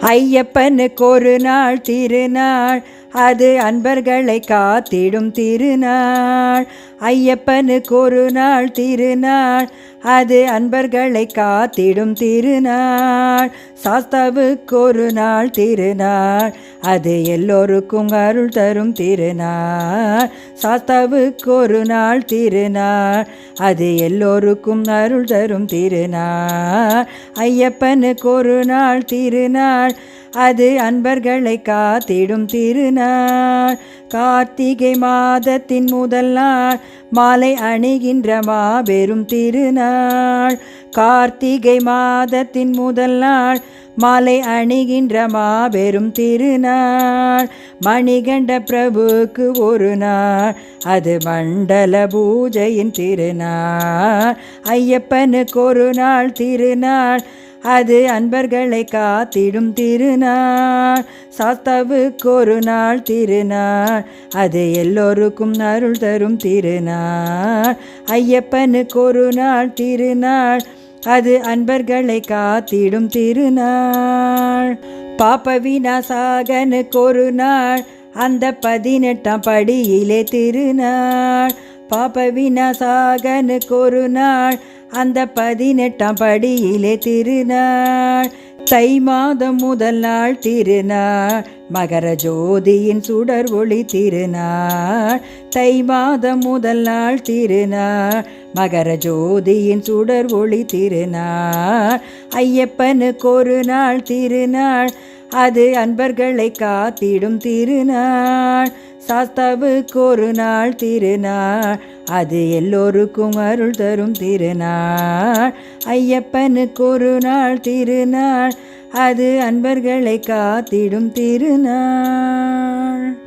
ஐயப்பனுக்கு ஒரு நாள் திருநாள். அது அன்பர்களை காத்திடும் திருநாள். ஐயப்பனுக்கு ஒரு நாள் திருநாள். அது அன்பர்களை காத்திடும் திருநாள். சாஸ்தாவுக்கு ஒரு நாள் திருநாள். அது எல்லோருக்கும் அருள் தரும் திருநாள். சாஸ்தாவுக்கு ஒரு நாள் திருநாள். அது எல்லோருக்கும் அருள் தரும் திருநாள். ஐயப்பனுக்கு ஒரு நாள் திருநாள். அது அன்பர்களை காத்திடும் திருநாள். கார்த்திகை மாதத்தின் முதல் நாள் மாலை அணிகின்ற மாபெரும் திருநாள். கார்த்திகை மாதத்தின் முதல் நாள் மாலை அணிகின்ற மாபெரும் திருநாள். மணிகண்ட பிரபுக்கு ஒரு நாள் அது மண்டல பூஜையின் திருநாள். ஐயப்பனுக்கு ஒரு நாள் திருநாள் அது அன்பர்களை காத்திடும் திருநாள். சாஸ்தாவுக்கு ஒரு நாள் திருநாள். அது எல்லோருக்கும் அருள் தரும் திருநாள். ஐயப்பனுக்கு ஒரு நாள் திருநாள். அது அன்பர்களை காத்திடும் திருநாள். பாப்ப விநாசாகனுக்கு ஒரு நாள். அந்த பதினெட்டாம் படியிலே திருநாள். பாப்ப விநாசாகனுக்கு ஒரு நாள். அந்த பதினெட்டாம் படியிலே திருநாள். தை மாதம் முதல் நாள் திருநாள். மகர ஜோதியின் சுடர் ஒளி திருநாள். தை மாதம் முதல் நாள் திருநாள். மகர ஜோதியின் சுடர் ஒளி திருநாள். ஐயப்பனுக்கு ஒரு நாள் திருநாள். அது அன்பர்களை காத்திடும் திருநாள். சாஸ்தாவுக்கு ஒரு நாள் திருநாள். அது எல்லோருக்கும் அருள் தரும் திருநாள். ஐயப்பனுக்கு ஒரு நாள் திருநாள். அது அன்பர்களை காத்திடும் திருநாள்.